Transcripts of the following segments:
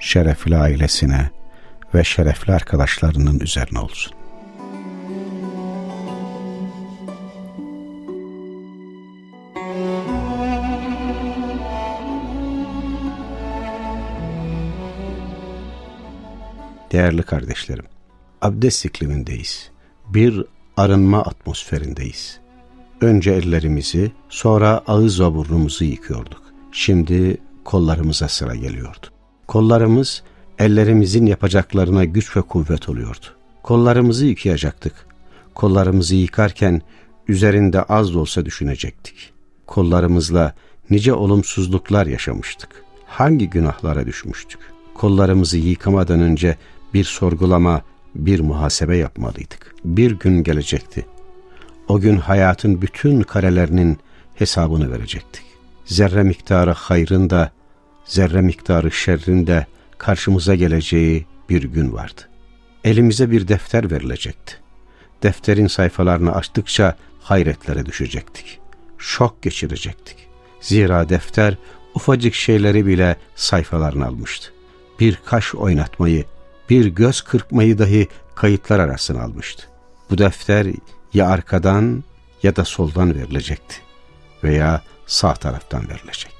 şerefli ailesine ve şerefli arkadaşlarının üzerine olsun. Değerli kardeşlerim, abdest iklimindeyiz. Bir arınma atmosferindeyiz. Önce ellerimizi, sonra ağız ve burnumuzu yıkıyorduk. Şimdi kollarımıza sıra geliyordu. Kollarımız ellerimizin yapacaklarına güç ve kuvvet oluyordu. Kollarımızı yıkayacaktık. Kollarımızı yıkarken üzerinde az da olsa düşünecektik. Kollarımızla nice olumsuzluklar yaşamıştık. Hangi günahlara düşmüştük? Kollarımızı yıkamadan önce bir sorgulama, bir muhasebe yapmalıydık. Bir gün gelecekti. O gün hayatın bütün karelerinin hesabını verecektik. Zerre miktarı hayrın da, zerre miktarı şerrin de karşımıza geleceği bir gün vardı. Elimize bir defter verilecekti. Defterin sayfalarını açtıkça hayretlere düşecektik. Şok geçirecektik. Zira defter ufacık şeyleri bile sayfalarına almıştı. Bir kaş oynatmayı, bir göz kırpmayı dahi kayıtlar arasına almıştı. Bu defter ya arkadan ya da soldan verilecekti veya sağ taraftan verilecekti.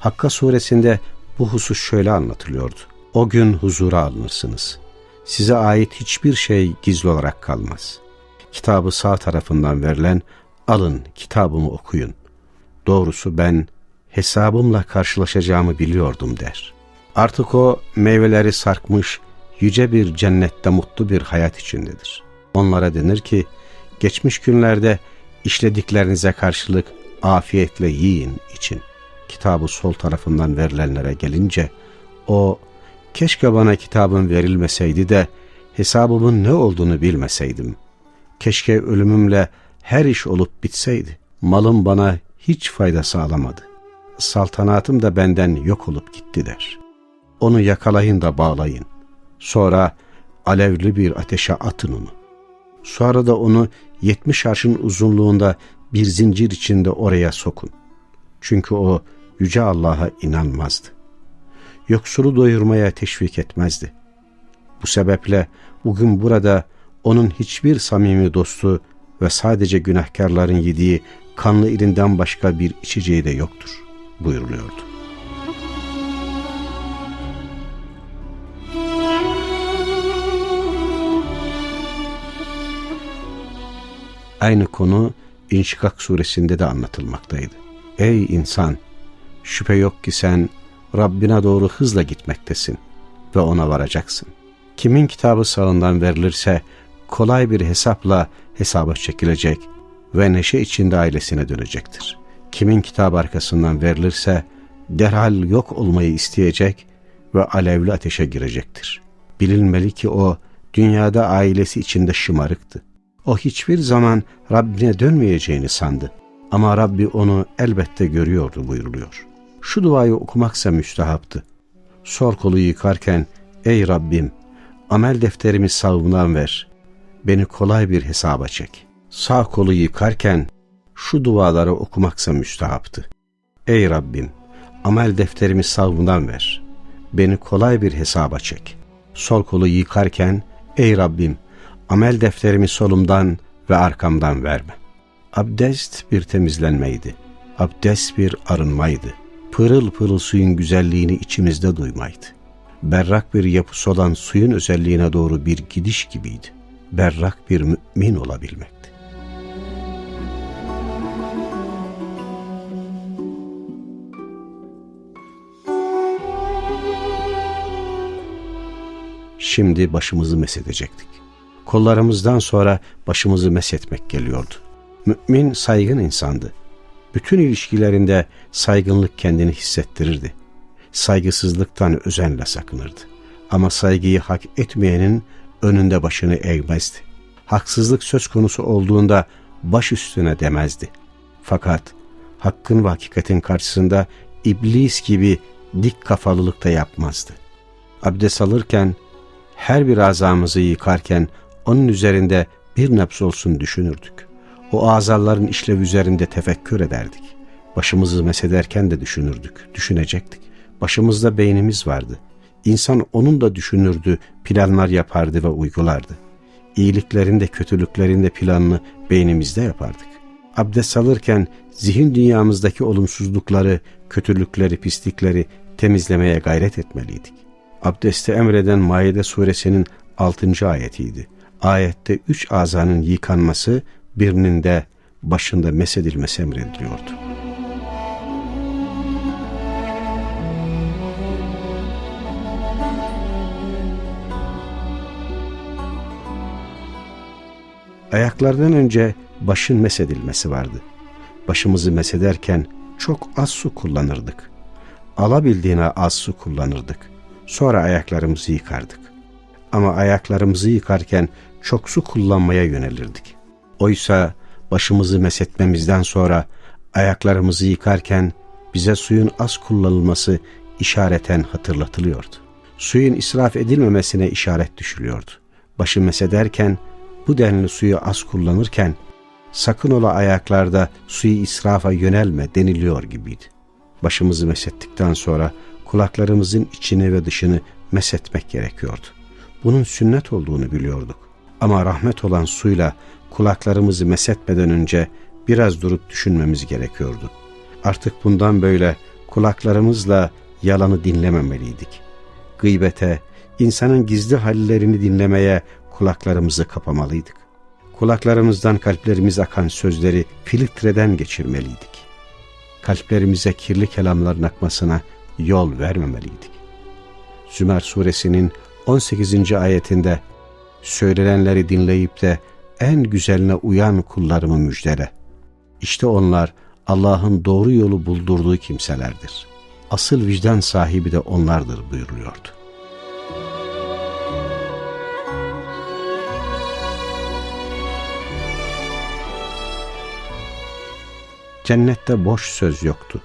Hakka suresinde bu husus şöyle anlatılıyordu. O gün huzura alınırsınız. Size ait hiçbir şey gizli olarak kalmaz. Kitabı sağ tarafından verilen alın kitabımı okuyun. Doğrusu ben hesabımla karşılaşacağımı biliyordum der. Artık o meyveleri sarkmış yüce bir cennette mutlu bir hayat içindedir. Onlara denir ki geçmiş günlerde işlediklerinize karşılık afiyetle yiyin için. Kitabı sol tarafından verilenlere gelince o keşke bana kitabın verilmeseydi de hesabımın ne olduğunu bilmeseydim. Keşke ölümümle her iş olup bitseydi. Malım bana hiç fayda sağlamadı. Saltanatım da benden yok olup gitti der. Onu yakalayın da bağlayın. Sonra alevli bir ateşe atın onu. Sonra da onu yetmiş arşın uzunluğunda bir zincir içinde oraya sokun. Çünkü o Yüce Allah'a inanmazdı. Yoksulu doyurmaya teşvik etmezdi. Bu sebeple bugün burada onun hiçbir samimi dostu ve sadece günahkarların yediği kanlı irinden başka bir içeceği de yoktur buyuruluyordu. Aynı konu İnşikak suresinde de anlatılmaktaydı. Ey insan! Şüphe yok ki sen Rabbine doğru hızla gitmektesin ve ona varacaksın. Kimin kitabı sağından verilirse kolay bir hesapla hesaba çekilecek ve neşe içinde ailesine dönecektir. Kimin kitabı arkasından verilirse derhal yok olmayı isteyecek ve alevli ateşe girecektir. Bilinmeli ki o dünyada ailesi içinde şımarıktı. O hiçbir zaman Rabbine dönmeyeceğini sandı. Ama Rabbi onu elbette görüyordu buyuruluyor. Şu duayı okumaksa müstehaptı. Sor kolu yıkarken, ey Rabbim, amel defterimi sağımdan ver. Beni kolay bir hesaba çek. Sağ kolu yıkarken, şu duaları okumaksa müstehaptı. Ey Rabbim, amel defterimi sağımdan ver. Beni kolay bir hesaba çek. Sol kolu yıkarken, ey Rabbim, amel defterimi solumdan ve arkamdan verme. Abdest bir temizlenmeydi. Abdest bir arınmaydı. Pırıl pırıl suyun güzelliğini içimizde duymaydı. Berrak bir yapısı olan suyun özelliğine doğru bir gidiş gibiydi. Berrak bir mümin olabilmekti. Şimdi başımızı mesedecektik kollarımızdan sonra başımızı mesetmek geliyordu. Mümin saygın insandı. Bütün ilişkilerinde saygınlık kendini hissettirirdi. saygısızlıktan özenle sakınırdı. Ama saygıyı hak etmeyenin önünde başını eğmezdi. Haksızlık söz konusu olduğunda baş üstüne demezdi. Fakat hakkın ve hakikatin karşısında iblis gibi dik kafalılık da yapmazdı. Abdest alırken, her bir azamızı yıkarken onun üzerinde bir nebz olsun düşünürdük. O azaların işlev üzerinde tefekkür ederdik. Başımızı mesederken de düşünürdük, düşünecektik. Başımızda beynimiz vardı. İnsan onun da düşünürdü, planlar yapardı ve uygulardı. İyiliklerin de kötülüklerin de planını beynimizde yapardık. Abdest alırken zihin dünyamızdaki olumsuzlukları, kötülükleri, pislikleri temizlemeye gayret etmeliydik. Abdesti emreden Maide suresinin 6. ayetiydi. Ayette üç azanın yıkanması, birinin de başında mesedilmesi emrediliyordu. Ayaklardan önce başın mesedilmesi vardı. Başımızı mesederken çok az su kullanırdık. Alabildiğine az su kullanırdık. Sonra ayaklarımızı yıkardık. Ama ayaklarımızı yıkarken çok su kullanmaya yönelirdik. Oysa başımızı mesetmemizden sonra ayaklarımızı yıkarken bize suyun az kullanılması işareten hatırlatılıyordu. Suyun israf edilmemesine işaret düşülüyordu. Başı mesederken bu denli suyu az kullanırken sakın ola ayaklarda suyu israfa yönelme deniliyor gibiydi. Başımızı mesettikten sonra kulaklarımızın içini ve dışını mesetmek gerekiyordu. Bunun sünnet olduğunu biliyorduk. Ama rahmet olan suyla kulaklarımızı mesetmeden önce biraz durup düşünmemiz gerekiyordu. Artık bundan böyle kulaklarımızla yalanı dinlememeliydik. Gıybete, insanın gizli hallerini dinlemeye kulaklarımızı kapamalıydık. Kulaklarımızdan kalplerimiz akan sözleri filtreden geçirmeliydik. Kalplerimize kirli kelamların akmasına yol vermemeliydik. Zümer suresinin 18. ayetinde söylenenleri dinleyip de en güzeline uyan kullarımı müjdele. İşte onlar Allah'ın doğru yolu buldurduğu kimselerdir. Asıl vicdan sahibi de onlardır buyuruluyordu. Cennette boş söz yoktu,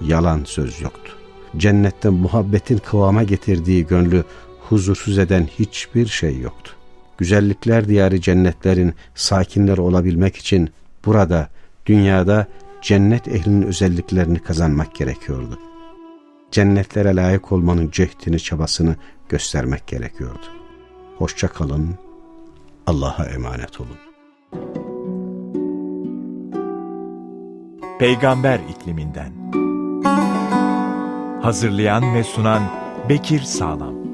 yalan söz yoktu. Cennette muhabbetin kıvama getirdiği gönlü huzursuz eden hiçbir şey yoktu. Güzellikler diyarı cennetlerin sakinleri olabilmek için burada, dünyada cennet ehlinin özelliklerini kazanmak gerekiyordu. Cennetlere layık olmanın cehdini, çabasını göstermek gerekiyordu. Hoşça kalın, Allah'a emanet olun. Peygamber ikliminden. Hazırlayan ve sunan Bekir Sağlam.